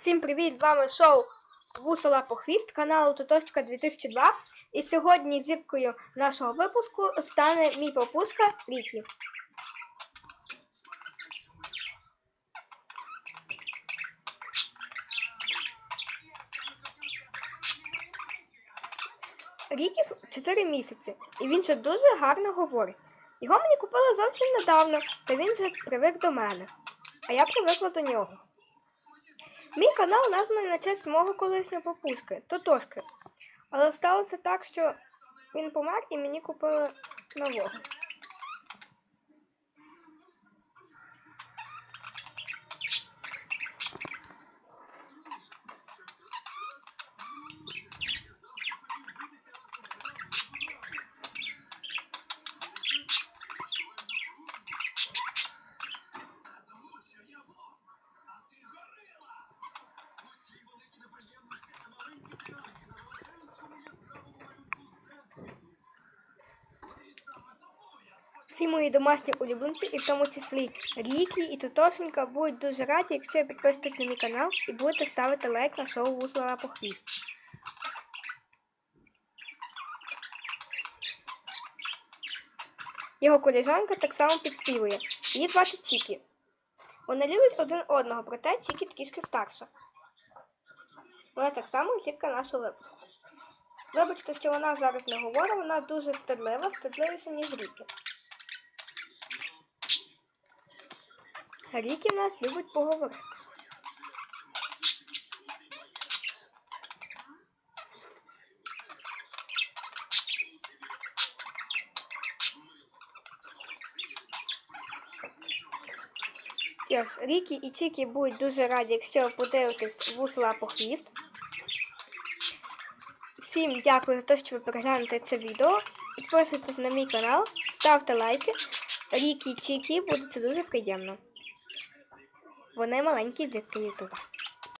Всім привіт! З вами шоу Вусала по хвіст каналу Туточка 2002. І сьогодні зіркою нашого випуску стане мій попуска Рікі. Рікі 4 місяці, і він вже дуже гарно говорить. Його мені купили зовсім недавно, та він вже привик до мене. А я привикла до нього. Мій канал названий на честь мого колишнього попуски, Тотошки. Але сталося так, що він помер і мені купили нового. Всі мої домашні улюбленці, і в тому числі Рікі і Тотошенька, будуть дуже раді, якщо ви підпишетесь на мій канал і будете ставити лайк на шоу Вусла по хвіст. Його коліжанка так само підспівує. Її звати Чікі. Вони люблять один одного, проте Чікі трішки старша. Вона так само зірка нашого випуску. Вибачте, що вона зараз не говорить, вона дуже стидлива, стидливіша, ніж Рікі. Рікі в нас любить поговорити. Що Рікі і Чікі будуть дуже раді, якщо ви подивитесь вусла по хвіст. Всім дякую за те, що ви переглянете це відео. Підписуйтесь на мій канал, ставте лайки. Рікі і Чікі буде це дуже приємно. Вони маленькі дітки Ютуба.